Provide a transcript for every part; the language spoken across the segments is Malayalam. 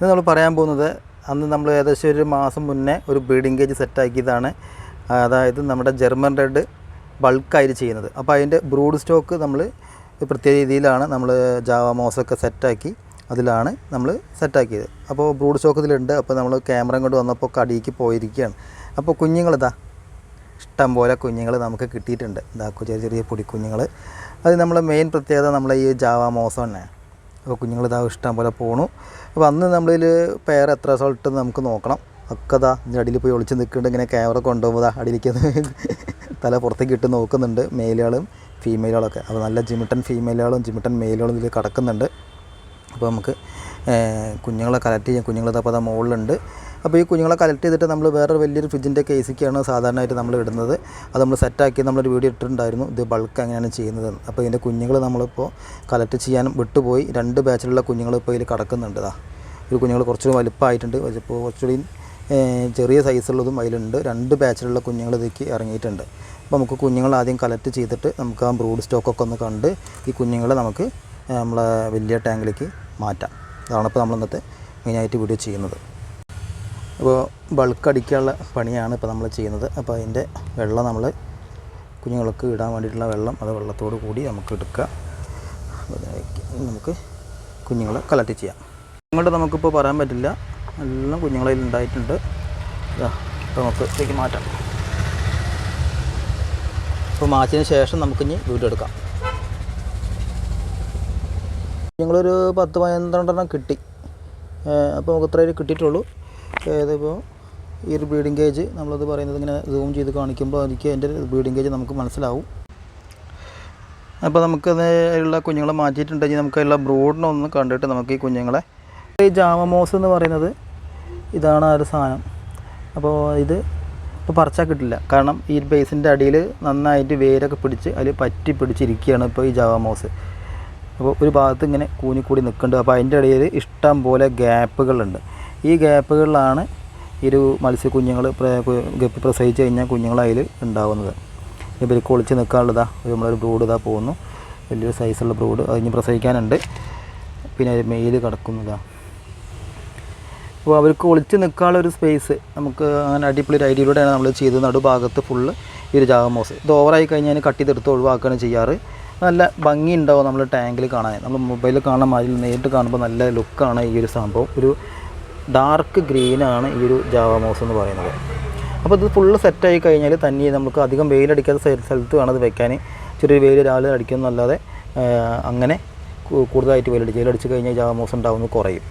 ഇത് നമ്മൾ പറയാൻ പോകുന്നത് അന്ന് നമ്മൾ ഏകദേശം ഒരു മാസം മുന്നേ ഒരു ബ്രീഡിംഗ് കേജ് സെറ്റാക്കിയതാണ്. അതായത് നമ്മുടെ ജർമ്മൻ റെഡ് ബൾക്കായിട്ട് ചെയ്യുന്നത്. അപ്പോൾ അതിന്റെ ബ്രൂഡ് സ്റ്റോക്ക് നമ്മൾ പ്രത്യേക രീതിയിലാണ് നമ്മൾ ജാവ മോസൊക്കെ സെറ്റാക്കി അതിലാണ് നമ്മൾ സെറ്റാക്കിയത്. അപ്പോൾ ബ്രൂഡ് സ്റ്റോക്ക് ഇതിലുണ്ട് അപ്പോൾ നമ്മൾ ക്യാമറ കൊണ്ട് വന്നപ്പോൾ കടിക്ക് പോയിരിക്കുകയാണ്. അപ്പോൾ കുഞ്ഞുങ്ങളിതാ ഇഷ്ടം പോലെ കുഞ്ഞുങ്ങൾ നമുക്ക് കിട്ടിയിട്ടുണ്ട്. ഇതാ ചെറിയ ചെറിയ പൊടിക്കുഞ്ഞുങ്ങൾ അത് നമ്മളെ മെയിൻ പ്രത്യേകത നമ്മളെ ഈ ജാവ മോസം തന്നെ അപ്പോൾ കുഞ്ഞുങ്ങൾ ഇതാ ഇഷ്ടം പോലെ പോണു. അപ്പോൾ അന്ന് നമ്മളിൽ പെയർ എത്ര സോൾട്ട് നമുക്ക് നോക്കണം. ഒക്കെ ഇതാ ഇതിന്റെ അടിയിൽ പോയി ഒളിച്ച് നിൽക്കുന്നുണ്ട്. ഇങ്ങനെ ക്യാമറ കൊണ്ടുപോകുമ്പോൾ അടിയിലേക്ക് തല പുറത്തേക്ക് ഇട്ട് നോക്കുന്നുണ്ട്. മെയിലുകളും ഫീമെയിലുകളൊക്കെ അപ്പോൾ നല്ല ജിമിട്ടൻ ഫീമെയിലുകളും ജിമിട്ടൻ മെയിലുകളും ഇതിൽ കിടക്കുന്നുണ്ട്. അപ്പോൾ നമുക്ക് കുഞ്ഞുങ്ങളെ കളക്ട് ചെയ്യാം. കുഞ്ഞുങ്ങളെ അപ്പോൾ അതാ മുകളിലുണ്ട് അപ്പോൾ ഈ കുഞ്ഞുങ്ങളെ കളക്ട് ചെയ്തിട്ട് നമ്മൾ വേറെ വലിയൊരു ഫ്രിഡ്ജിന്റെ കേസിക്കാണ് സാധാരണയായിട്ട് നമ്മൾ ഇടുന്നത്. അത് നമ്മൾ സെറ്റാക്കി നമ്മളൊരു വീഡിയോ ഇട്ടിട്ടുണ്ടായിരുന്നു. ഇത് ബൾക്ക് അങ്ങനെയാണ് ചെയ്യുന്നത്. അപ്പോൾ ഇതിന്റെ കുഞ്ഞുങ്ങൾ നമ്മളിപ്പോൾ കളക്ട് ചെയ്യാനും വിട്ടുപോയി. രണ്ട് ബാച്ചിലുള്ള കുഞ്ഞുങ്ങൾ ഇപ്പോൾ ഇതിൽ കിടക്കുന്നുണ്ട് ഇതാ. ഒരു കുഞ്ഞുങ്ങൾ കുറച്ചുകൂടി വലുപ്പമായിട്ടുണ്ട് ഇപ്പോൾ കുറച്ചുകൂടി ചെറിയ സൈസുള്ളതും അതിലുണ്ട്. രണ്ട് ബാച്ചിലുള്ള കുഞ്ഞുങ്ങൾ ഇതിലേക്ക് ഇറങ്ങിയിട്ടുണ്ട്. അപ്പോൾ നമുക്ക് കുഞ്ഞുങ്ങൾ ആദ്യം കളക്ട് ചെയ്തിട്ട് നമുക്ക് ആ ബ്രൂഡ് സ്റ്റോക്കൊക്കെ ഒന്ന് കണ്ട് ഈ കുഞ്ഞുങ്ങളെ നമുക്ക് നമ്മളെ വലിയ ടാങ്കിലേക്ക് മാറ്റാം. അതാണ് ഇപ്പോൾ നമ്മൾ ഇന്നത്തെ മെയിനായിട്ട് വീഡിയോ ചെയ്യുന്നത്. അപ്പോൾ ബൾക്ക് അടിക്കാനുള്ള പണിയാണ് ഇപ്പോൾ നമ്മൾ ചെയ്യുന്നത്. അപ്പോൾ അതിന്റെ വെള്ളം നമ്മൾ കുഞ്ഞുങ്ങൾക്ക് ഇടാൻ വേണ്ടിയിട്ടുള്ള വെള്ളം അത് വെള്ളത്തോട് കൂടി നമുക്ക് എടുക്കുക. നമുക്ക് കുഞ്ഞുങ്ങളെ കളക്ട് ചെയ്യാം. ഇങ്ങോട്ട് നമുക്കിപ്പോൾ പറയാൻ പറ്റില്ല. എല്ലാം കുഞ്ഞുങ്ങളിൽ ഉണ്ടായിട്ടുണ്ട്. ഇതാ അപ്പോൾ നമുക്ക് ഇതിലേക്ക് മാറ്റാം. അപ്പോൾ മാറ്റിയതിന് ശേഷം നമുക്കിനി വീഡിയോ എടുക്കാം. ഞങ്ങളൊരു പത്ത് പന്ത്രണ്ടെണ്ണം കിട്ടി. അപ്പോൾ നമുക്ക് ഇത്രയും കിട്ടിയിട്ടുള്ളൂ. ഏതിപ്പോൾ ഈ ഒരു ബ്രീഡിംഗ് കേജ് നമ്മളത് പറയുന്നത് ഇങ്ങനെ സൂം ചെയ്ത് കാണിക്കുമ്പോൾ എനിക്ക് അതിന്റെ ബ്രീഡിംഗ് കേജ് നമുക്ക് മനസ്സിലാവും. അപ്പോൾ നമുക്കത് ഉള്ള കുഞ്ഞുങ്ങളെ മാറ്റിയിട്ടുണ്ടെങ്കിൽ നമുക്ക് അതിലുള്ള ബ്രൂഡിനൊന്ന് കണ്ടിട്ട് നമുക്ക് ഈ കുഞ്ഞുങ്ങളെ ഈ ജാമമോസ് എന്ന് പറയുന്നത് ഇതാണ് ആ ഒരു സാധനം. അപ്പോൾ ഇത് ഇപ്പോൾ പറിച്ചാൽ കിട്ടില്ല. കാരണം ഈ ബേസിന്റെ അടിയിൽ നന്നായിട്ട് വേരൊക്കെ പിടിച്ച് അതിൽ പറ്റി പിടിച്ചിരിക്കുകയാണ് ഇപ്പോൾ ഈ ജാവമോസ് അപ്പോൾ ഒരു ഭാഗത്ത് ഇങ്ങനെ കൂനിക്കൂടി നിൽക്കുന്നുണ്ട്. അപ്പോൾ അതിന്റെ ഇടയിൽ ഇഷ്ടം പോലെ ഗ്യാപ്പുകളുണ്ട്. ഈ ഗ്യാപ്പുകളിലാണ് ഒരു മത്സ്യക്കുഞ്ഞുങ്ങൾ ഗപ്പി പ്രസവിച്ച് കഴിഞ്ഞാൽ കുഞ്ഞുങ്ങൾ അതിൽ ഉണ്ടാകുന്നത് ഇവർക്ക് ഒളിച്ച് നിൽക്കാനുള്ളതാ ഒരു നമ്മളൊരു ബ്രൂഡ് ഇതാ പോകുന്നു വലിയൊരു സൈസുള്ള ബ്രൂഡ് അതിന് പ്രസവിക്കാനുണ്ട്. പിന്നെ ഒരു മെയിൽ കിടക്കുന്നതാ അപ്പോൾ അവർക്ക് ഒളിച്ച് നിൽക്കാനുള്ള ഒരു സ്പേസ് നമുക്ക് അങ്ങനെ അടിപൊളി ഒരു ഐഡിയയിലൂടെയാണ് നമ്മൾ ചെയ്തത്. നടുഭാഗത്ത് ഫുള്ള് ജാഗമോസ് ഇത് ഓവറായി കഴിഞ്ഞാൽ കട്ടി ചെയ്തെടുത്ത് ഒഴിവാക്കുകയാണ് ചെയ്യാറ്. നല്ല ഭംഗി ഉണ്ടാവും നമ്മൾ ടാങ്കിൽ കാണാൻ. നമ്മൾ മൊബൈലിൽ കാണാൻ മാതിരി നേരിട്ട് കാണുമ്പോൾ നല്ല ലുക്കാണ് ഈ ഒരു സംഭവം. ഒരു ഡാർക്ക് ഗ്രീനാണ് ഈ ഒരു ജാവാമോസ് എന്ന് പറയുന്നത്. അപ്പോൾ ഇത് ഫുള്ള് സെറ്റായി കഴിഞ്ഞാൽ തന്നെ നമുക്ക് അധികം വെയിലടിക്കാത്ത സ്ഥ- സ്ഥലത്ത് വേണം അത് വെക്കാൻ ചെറിയൊരു വെയിൽ രാവിലെ അടിക്കുന്നല്ലാതെ അങ്ങനെ കൂടുതലായിട്ട് വെയിലടിച്ച്. വെയിലടിച്ച് കഴിഞ്ഞാൽ ജാവാമോസ് ഉണ്ടാവുന്നത് കുറയും.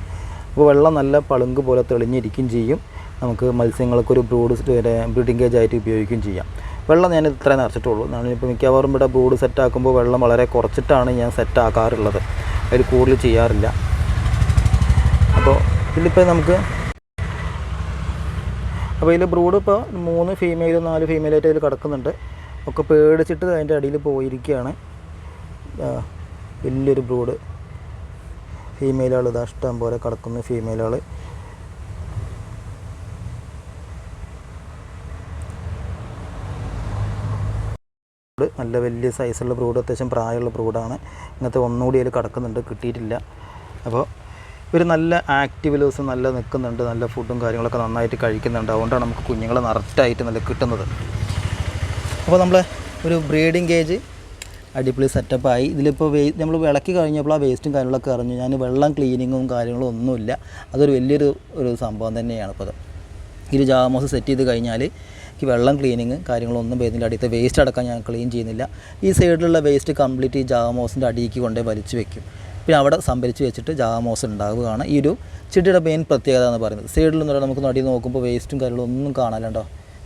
അപ്പോൾ വെള്ളം നല്ല പളുങ്ക് പോലെ തെളിഞ്ഞിരിക്കും ചെയ്യും. നമുക്ക് മത്സ്യങ്ങൾക്ക് ഒരു ബ്രൂഡ് ബ്രീഡിംഗ് കേജ് ആയിട്ട് ഉപയോഗിക്കുകയും ചെയ്യാം. വെള്ളം ഞാൻ ഇത്രേ നിറച്ചിട്ടുള്ളൂ. ഞാനിപ്പോൾ മിക്കവാറും ഇവിടെ ബ്രൂഡ് സെറ്റാക്കുമ്പോൾ വെള്ളം വളരെ കുറച്ചിട്ടാണ് ഞാൻ സെറ്റാക്കാറുള്ളത് അതിൽ കൂടുതൽ ചെയ്യാറില്ല. അപ്പോൾ ഇതിലിപ്പോൾ നമുക്ക് അപ്പോൾ ഇതിൽ ബ്രൂഡ് ഇപ്പോൾ മൂന്ന് ഫീമെയിലും നാല് ഫീമെയിലായിട്ട് അതിൽ കിടക്കുന്നുണ്ട്. ഒക്കെ പേടിച്ചിട്ട് അതിന്റെ അടിയിൽ പോയിരിക്കുകയാണ്. വലിയൊരു ബ്രൂഡ് ഫീമെയിലുകൾ ഇതാ ഇഷ്ടം പോലെ കിടക്കുന്ന ഫീമെയിലുകൾ നല്ല വലിയ സൈസുള്ള ബ്രൂഡ് അത്യാവശ്യം പ്രായമുള്ള ബ്രൂഡാണ്. ഇങ്ങനത്തെ ഒന്നുകൂടി അതിൽ കിടക്കുന്നുണ്ട് കിട്ടിയിട്ടില്ല. അപ്പോൾ ഇവർ നല്ല ആക്റ്റീവ് ദിവസം നല്ല നിൽക്കുന്നുണ്ട് നല്ല ഫുഡും കാര്യങ്ങളൊക്കെ നന്നായിട്ട് കഴിക്കുന്നുണ്ട്. അതുകൊണ്ടാണ് നമുക്ക് കുഞ്ഞുങ്ങളെ നിറച്ചായിട്ട് നല്ല കിട്ടുന്നത്. അപ്പോൾ നമ്മൾ ഒരു ബ്രീഡിംഗ് കേജ് അടിപൊളി സെറ്റപ്പായി ഇതിലിപ്പോൾ വേ നമ്മൾ വിളക്കി കഴിഞ്ഞപ്പോൾ ആ വേസ്റ്റും കാര്യങ്ങളൊക്കെ അറിഞ്ഞു. ഞാൻ വെള്ളം ക്ലീനിങ്ങും കാര്യങ്ങളും ഒന്നുമില്ല. അതൊരു വലിയൊരു ഒരു സംഭവം തന്നെയാണ് ഇപ്പോൾ ഇത് ജാമോസ് സെറ്റ് ചെയ്ത് കഴിഞ്ഞാൽ ഈ വെള്ളം ക്ലീനിങ് കാര്യങ്ങളൊന്നും വരുന്നില്ല. അടിയത്തെ വേസ്റ്റ് അടക്കം ഞാൻ ക്ലീൻ ചെയ്യുന്നില്ല. ഈ സൈഡിലുള്ള വേസ്റ്റ് കംപ്ലീറ്റ് ഈ ജാമോസിന്റെ അടിയിലേക്ക് കൊണ്ടേ വലിച്ചു വെക്കും. പിന്നെ അവിടെ സംഭരിച്ച് വെച്ചിട്ട് ജാമോസ് ഉണ്ടാവുകയാണ്. ഈ ഒരു ചെടിയുടെ മെയിൻ പ്രത്യേകത എന്ന് പറയുന്നത്. സൈഡിലൊന്നും നമുക്ക് നടി നോക്കുമ്പോൾ വേസ്റ്റും കാര്യങ്ങളും ഒന്നും കാണാനുണ്ടോ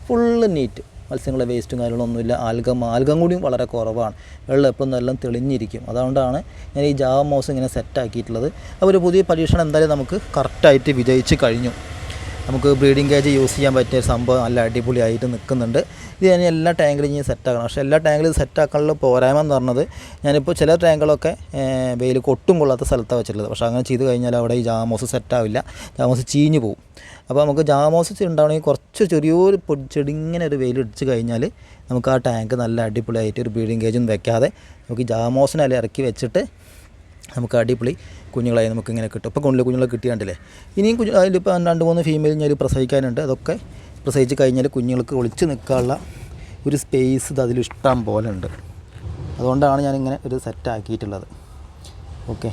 ഫുള്ള് നീറ്റ് മത്സ്യങ്ങളുടെ വേസ്റ്റും കാര്യങ്ങളൊന്നുമില്ല ആൽഗം ആൽഗം കൂടിയും വളരെ കുറവാണ്. വെള്ളം എപ്പോഴും നല്ല തെളിഞ്ഞിരിക്കും. അതുകൊണ്ടാണ് ഞാൻ ഈ ജാവ ജാമോസ് ഇങ്ങനെ സെറ്റാക്കിയിട്ടുള്ളത് അപ്പോൾ ഒരു പുതിയ പരീക്ഷണം എന്തായാലും നമുക്ക് കറക്റ്റായിട്ട് വിജയിച്ച് കഴിഞ്ഞു. നമുക്ക് ബ്രീഡിംഗ് കേജ് യൂസ് ചെയ്യാൻ പറ്റിയ ഒരു സംഭവം നല്ല അടിപൊളിയായിട്ട് നിൽക്കുന്നുണ്ട്. ഇത് ഞാൻ എല്ലാ ടാങ്കിലും സെറ്റ് സെറ്റാക്കണം പക്ഷേ എല്ലാ ടാങ്കിലും സെറ്റാക്കാനുള്ള പോരായ്മ എന്ന് പറഞ്ഞത് ഞാനിപ്പോൾ ചില ടാങ്കുകളൊക്കെ വെയിൽ കൊട്ടും കൊള്ളാത്ത സ്ഥലത്താണ് വെച്ചിട്ടുള്ളത്. പക്ഷേ അങ്ങനെ ചെയ്ത് കഴിഞ്ഞാൽ അവിടെ ഈ ജാമോസ് സെറ്റാവില്ല ജാമോസ് ചീഞ്ഞു പോകും അപ്പോൾ നമുക്ക് ജാമോസ് ഉണ്ടാവണമെങ്കിൽ കുറച്ച് ചെറിയൊരു പൊടിച്ചെടിങ്ങനെ ഒരു വെയിൽ ഇടിച്ച് കഴിഞ്ഞാൽ നമുക്ക് ആ ടാങ്ക് നല്ല അടിപൊളിയായിട്ട് ഒരു ബ്രീഡിംഗ് കേജൊന്നും വെക്കാതെ നമുക്ക് ജാമോസിനെ ഇറക്കി വെച്ചിട്ട് നമുക്ക് അടിപൊളി കുഞ്ഞുങ്ങളായി നമുക്ക് ഇങ്ങനെ കിട്ടും. ഇപ്പോൾ കൊണ്ടിൽ കുഞ്ഞുങ്ങളെ കിട്ടിയാണ്ടല്ലേ? ഇനിയും കുഞ്ഞു അതിലിപ്പോൾ രണ്ട് മൂന്ന് ഫീമെയിൽ ഞാൻ പ്രസവിക്കാനുണ്ട്. അതൊക്കെ പ്രസവിച്ച് കഴിഞ്ഞാൽ കുഞ്ഞുങ്ങൾക്ക് ഒളിച്ച് നിൽക്കാനുള്ള ഒരു സ്പേസ് ഇത് അതിലിഷ്ടം പോലെ ഉണ്ട്. അതുകൊണ്ടാണ് ഞാനിങ്ങനെ ഒരു സെറ്റ് ആക്കിയിട്ടുള്ളത്. ഓക്കെ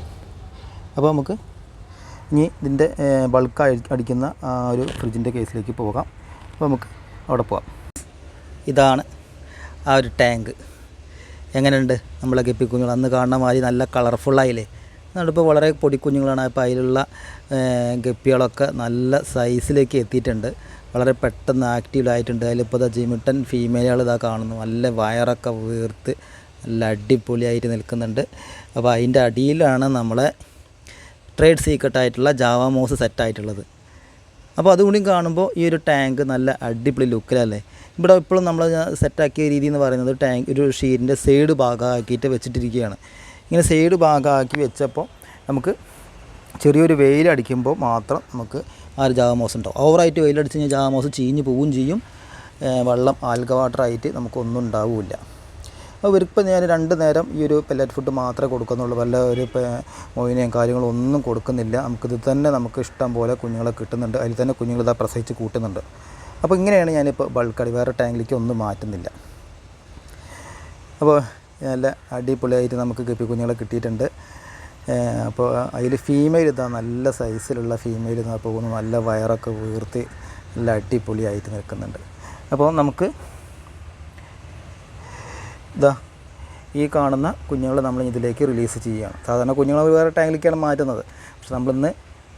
അപ്പോൾ നമുക്ക് ഇനി ഇതിന്റെ ബൾക്ക് അടിക്കുന്ന ഒരു ഫ്രിഡ്ജിന്റെ കേസിലേക്ക് പോകാം. അപ്പോൾ നമുക്ക് അവിടെ പോകാം ഇതാണ് ആ ഒരു ടാങ്ക് എങ്ങനെയുണ്ട് നമ്മളെ കെപ്പി കുഞ്ഞുങ്ങൾ? അന്ന് കാണുന്ന മാതിരി നല്ല കളർഫുള്ളായില്ലേ എന്നിട്ടിപ്പോൾ വളരെ പൊടിക്കുഞ്ഞുങ്ങളാണ് അപ്പോൾ അതിലുള്ള ഗപ്പികളൊക്കെ നല്ല സൈസിലേക്ക് എത്തിയിട്ടുണ്ട്. വളരെ പെട്ടെന്ന് ആക്റ്റീവായിട്ടുണ്ട് അതിലിപ്പോൾ ജിമിട്ടൻ ഫീമെയിലുകൾ ഇതാ കാണുന്നു. നല്ല വയറൊക്കെ വീർത്ത് നല്ല അടിപൊളിയായിട്ട് നിൽക്കുന്നുണ്ട്. അപ്പോൾ അതിന്റെ അടിയിലാണ് നമ്മളെ ട്രേഡ് സീക്രട്ടായിട്ടുള്ള ജാവാമോസ് സെറ്റായിട്ടുള്ളത് അപ്പോൾ അതുകൂടി കാണുമ്പോൾ ഈ ഒരു ടാങ്ക് നല്ല അടിപൊളി ലുക്കിലല്ലേ ഇവിടെ ഇപ്പോഴും നമ്മൾ സെറ്റാക്കിയ രീതി എന്ന് പറയുന്നത് ടാങ്ക് ഒരു ഷീറ്റിന്റെ സൈഡ് ഭാഗമാക്കിയിട്ട് വെച്ചിട്ടിരിക്കുകയാണ്. ഇങ്ങനെ സൈഡ് ഭാഗമാക്കി വെച്ചപ്പോൾ നമുക്ക് ചെറിയൊരു വെയിലടിക്കുമ്പോൾ മാത്രം നമുക്ക് ആ ഒരു ജാമോസ് ഉണ്ടാവും. ഓവറായിട്ട് വെയിലടിച്ച് കഴിഞ്ഞാൽ ജാമോസ് ചീഞ്ഞ് പോവുകയും ചെയ്യും. വെള്ളം ആൽഗ വാട്ടറായിട്ട് നമുക്കൊന്നും ഉണ്ടാവില്ല അപ്പോൾ ഇവർക്കിപ്പോൾ ഞാൻ രണ്ട് നേരം ഈ ഒരു പെല്ലറ്റ് ഫുഡ് മാത്രമേ കൊടുക്കുന്നുള്ളൂ. വല്ല ഒരു മൊയിനയും കാര്യങ്ങളും ഒന്നും കൊടുക്കുന്നില്ല. നമുക്കിത് തന്നെ നമുക്ക് ഇഷ്ടം പോലെ കുഞ്ഞുങ്ങളെ കിട്ടുന്നുണ്ട്. അതിൽ തന്നെ കുഞ്ഞുങ്ങൾ ഇതാ പ്രസവിച്ച് കൂട്ടുന്നുണ്ട്. അപ്പോൾ ഇങ്ങനെയാണ് ഞാനിപ്പോൾ ബൾക്കടി വേറെ ടാങ്കിലേക്ക് ഒന്നും മാറ്റുന്നില്ല. അപ്പോൾ നല്ല അടിപൊളിയായിട്ട് നമുക്ക് ഗപ്പി കുഞ്ഞുങ്ങളെ കിട്ടിയിട്ടുണ്ട്. അപ്പോൾ അതിൽ ഫീമെയിൽ ഇതാ നല്ല സൈസിലുള്ള ഫീമെയിൽ ഇതാ പോകുന്നു. നല്ല വയറൊക്കെ വീർത്തി നല്ല അടിപൊളിയായിട്ട് നിൽക്കുന്നുണ്ട്. അപ്പോൾ നമുക്ക് ഇതാ ഈ കാണുന്ന കുഞ്ഞുങ്ങളെ നമ്മൾ ഇതിലേക്ക് റിലീസ് ചെയ്യുകയാണ്. സാധാരണ കുഞ്ഞുങ്ങളെ വേറെ ടാങ്കിലേക്കാണ് മാറ്റുന്നത്. പക്ഷെ നമ്മളിന്ന്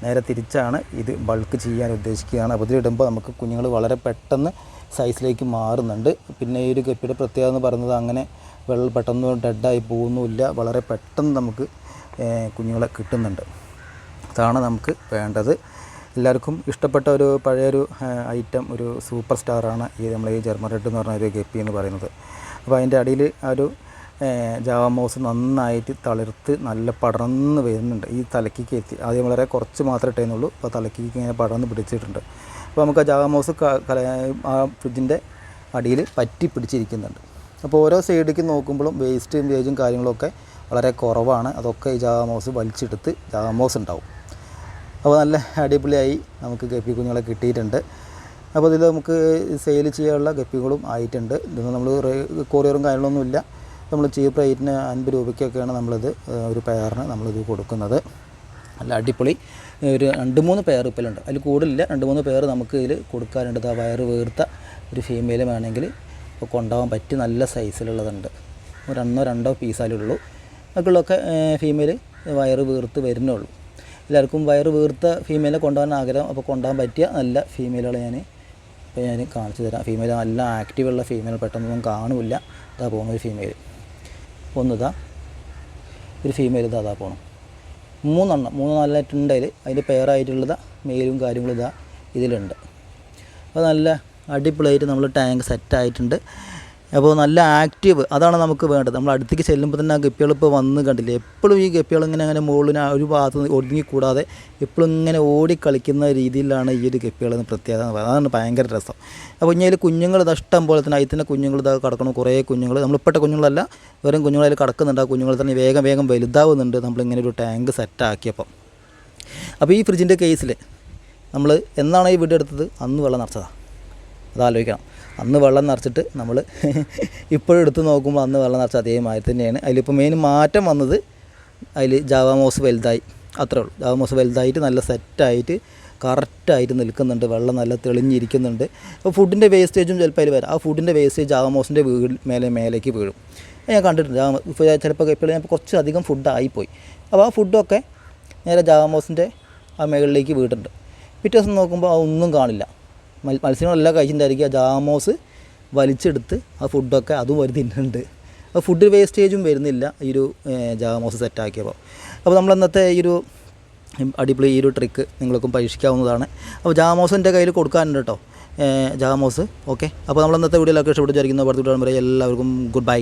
നേരെ തിരിച്ചാണ് ഇത് ബൾക്ക് ചെയ്യാൻ ഉദ്ദേശിക്കുകയാണ്. അപ്പോൾ ഇതിലിടുമ്പോൾ നമുക്ക് കുഞ്ഞുങ്ങൾ വളരെ പെട്ടെന്ന് സൈസിലേക്ക് മാറുന്നുണ്ട്. പിന്നെ ഈ ഒരു ഗപ്പിയുടെ പ്രത്യേകത എന്ന് പറയുന്നത് അങ്ങനെ വെള്ളം പെട്ടെന്ന് ഡെഡായി പോകുന്നുമില്ല. വളരെ പെട്ടെന്ന് നമുക്ക് കുഞ്ഞുങ്ങളെ കിട്ടുന്നുണ്ട്. അതാണ് നമുക്ക് വേണ്ടത്. എല്ലാവർക്കും ഇഷ്ടപ്പെട്ട ഒരു പഴയൊരു ഐറ്റം ഒരു സൂപ്പർ സ്റ്റാറാണ് ഈ നമ്മൾ ഈ ജർമ്മൻ റെഡ് എന്ന് പറഞ്ഞ ഒരു ഗപ്പി എന്ന് പറയുന്നത്. അപ്പോൾ അതിന്റെ അടിയിൽ ആ ഒരു ജാവമോസ് നന്നായിട്ട് തളിർത്ത് നല്ല പടർന്ന് വരുന്നുണ്ട് ഈ തലക്കിക്ക് എത്തി. ആദ്യം വളരെ കുറച്ച് മാത്രമേ ഇട്ടേന്നുള്ളൂ. അപ്പോൾ തലക്കിക്ക് ഇങ്ങനെ പടർന്ന് പിടിച്ചിട്ടുണ്ട്. അപ്പോൾ നമുക്ക് ആ ജാവ മൗസ് ആ ഫ്രിഡ്ജിന്റെ അടിയിൽ പറ്റി പിടിച്ചിരിക്കുന്നുണ്ട്. അപ്പോൾ ഓരോ സൈഡിലേക്ക് നോക്കുമ്പോഴും വേസ്റ്റും വേജും കാര്യങ്ങളൊക്കെ വളരെ കുറവാണ്. അതൊക്കെ ഈ ജാവമോസ് വലിച്ചെടുത്ത് ജാവമോസ് ഉണ്ടാവും. അപ്പോൾ നല്ല അടിപൊളിയായി നമുക്ക് ഗപ്പി കുഞ്ഞുങ്ങളെ കിട്ടിയിട്ടുണ്ട്. അപ്പോൾ ഇതിൽ നമുക്ക് സെയിൽ ചെയ്യാനുള്ള ഗപ്പികളും ആയിട്ടുണ്ട്. ഇതൊന്നും നമ്മൾ കൊറിയറും കാര്യങ്ങളൊന്നുമില്ല നമ്മൾ ചീപ്പ് റേറ്റിന് അൻപത് രൂപയ്ക്കൊക്കെയാണ് നമ്മളിത് ഒരു പെയറിന് നമ്മളിത് കൊടുക്കുന്നത്. നല്ല അടിപൊളി ഒരു രണ്ട് മൂന്ന് പെയർ ഇപ്പോഴുണ്ട് അതിൽ കൂടുതലില്ല. രണ്ട് മൂന്ന് പെയർ നമുക്ക് ഇതിൽ കൊടുക്കാനുണ്ട്. ആ വയറ് വീർത്ത ഒരു ഫീമെയിൽ വേണമെങ്കിൽ ഇപ്പോൾ കൊണ്ടുപോകാൻ പറ്റി നല്ല സൈസിലുള്ളതുണ്ട് ഒരെണ്ണോ രണ്ടോ പീസാലുള്ളൂ ബാക്കിയുള്ളതൊക്കെ ഫീമെയിൽ വയറ് വീർത്ത് വരുന്നുള്ളൂ എല്ലാവർക്കും വയറ് വീർത്ത ഫീമെയിലെ കൊണ്ടുപോകാൻ ആഗ്രഹം അപ്പോൾ കൊണ്ടുപോകാൻ പറ്റിയ നല്ല ഫീമെയിലുകളെ ഞാൻ ഇപ്പോൾ ഞാൻ കാണിച്ചു തരാം. ഫീമെയിൽ നല്ല ആക്റ്റീവുള്ള ഫീമെയിൽ പെട്ടെന്നൊന്നും കാണില്ല. അതാ പോകുന്ന ഒരു ഫീമെയിൽ ഒന്നിതാ ഒരു ഫീമെയിൽ ഇതാ അതാ പോകണം മൂന്നെണ്ണം. മൂന്ന് നാലായിട്ടുണ്ടെങ്കിൽ അതിന്റെ പെയറായിട്ടുള്ളത് മെയിലും കാര്യങ്ങളും ഇതാ ഇതിലുണ്ട്. അപ്പോൾ നല്ല അടിപൊളിയായിട്ട് നമ്മൾ ടാങ്ക് സെറ്റായിട്ടുണ്ട് അപ്പോൾ നല്ല ആക്റ്റീവ് അതാണ് നമുക്ക് വേണ്ടത്. നമ്മൾ അടുത്തേക്ക് ചെല്ലുമ്പോൾ തന്നെ ആ ഗപ്പികൾ ഇപ്പോൾ വന്ന് കണ്ടില്ലേ? എപ്പോഴും ഈ ഗപ്പികൾ ഇങ്ങനെ അങ്ങനെ മുകളിൽ ഒരു ഭാഗത്ത് ഒതുങ്ങിക്കൂടാതെ ഒതുങ്ങി കൂടാതെ എപ്പോഴും ഇങ്ങനെ ഓടി കളിക്കുന്ന രീതിയിലാണ് ഈ ഒരു ഗപ്പികളെന്ന് പ്രത്യേകത അതാണ് ഭയങ്കര രസം. അപ്പോൾ ഇനി അതിൽ കുഞ്ഞുങ്ങൾ ഇത് ഇഷ്ടം പോലെ തന്നെ അതിൽ തന്നെ കുഞ്ഞുങ്ങൾ ഇതാ കിടക്കണം. കുറേ കുഞ്ഞുങ്ങൾ. നമ്മളിപ്പോഴത്തെ കുഞ്ഞുങ്ങളല്ല. വെറും കുഞ്ഞുങ്ങൾ അതിൽ കിടക്കുന്നുണ്ട്. ആ കുഞ്ഞുങ്ങൾ തന്നെ വേഗം വേഗം വലുതാവുന്നുണ്ട്. നമ്മളിങ്ങനെ ഒരു ടാങ്ക് സെറ്റാക്കിയപ്പം അപ്പോൾ ഈ ഫ്രിഡ്ജിന്റെ കേസിൽ നമ്മൾ എന്നാണ് ഈ വീഡിയോ എടുത്തത്? അന്ന് വെള്ളം നിറച്ചതാണ് അത് ആലോചിക്കണം അന്ന് വെള്ളം നിറച്ചിട്ട് നമ്മൾ ഇപ്പോഴും എടുത്ത് നോക്കുമ്പോൾ അന്ന് വെള്ളം നിറച്ച അതേമാതിരി തന്നെയാണ്. അതിലിപ്പോൾ മെയിൻ മാറ്റം വന്നത് അതിൽ ജാവാമോസ് വലുതായി. അത്രേ ഉള്ളൂ. ജാവാമോസ് വലുതായിട്ട് നല്ല സെറ്റായിട്ട് കറക്റ്റായിട്ട് നിൽക്കുന്നുണ്ട്. വെള്ളം നല്ല തെളിഞ്ഞിരിക്കുന്നുണ്ട്. അപ്പോൾ ഫുഡിന്റെ വേസ്റ്റേജും ചിലപ്പോൾ അതിൽ വരാം. ആ ഫുഡിന്റെ വേസ്റ്റേജ് ജാവാമോസിന്റെ വീട് മേലെ മേലേക്ക് വീഴും. ഞാൻ കണ്ടിട്ടുണ്ട്. ഇപ്പോൾ ചിലപ്പോൾ ഇപ്പോൾ ഞാൻ കുറച്ച് അധികം ഫുഡ് ആയിപ്പോയി. അപ്പോൾ ആ ഫുഡൊക്കെ നേരെ ജാവാമോസിന്റെ ആ മേളിലേക്ക് വീടുണ്ട്. പിറ്റേ ദിവസം നോക്കുമ്പോൾ അതൊന്നും കാണില്ല. മത്സ്യങ്ങളെല്ലാം കഴിച്ചിട്ടുണ്ടായിരിക്കുക ജാമോസ് വലിച്ചെടുത്ത് ആ ഫുഡൊക്കെ അതും ഒരു തിന്നുന്നുണ്ട്. അപ്പോൾ ഫുഡ് വേസ്റ്റേജും വരുന്നില്ല ഈ ഒരു ജാമോസ് സെറ്റാക്കിയപ്പോൾ അപ്പോൾ നമ്മൾ അന്നത്തെ ഈ ഒരു അടിപൊളി ഈ ഒരു ട്രിക്ക് നിങ്ങൾക്കും പരീക്ഷിക്കാവുന്നതാണ്. അപ്പോൾ ജാമോസ് എന്റെ കയ്യിൽ കൊടുക്കാനുണ്ട് കേട്ടോ. ജാമോസ്. ഓക്കെ. അപ്പോൾ നമ്മൾ ഇന്നത്തെ വീഡിയോയിലൊക്കെ ഇഷ്ടപ്പെട്ട് വിചാരിക്കുന്നു അടുത്ത എല്ലാവർക്കും ഗുഡ് ബൈ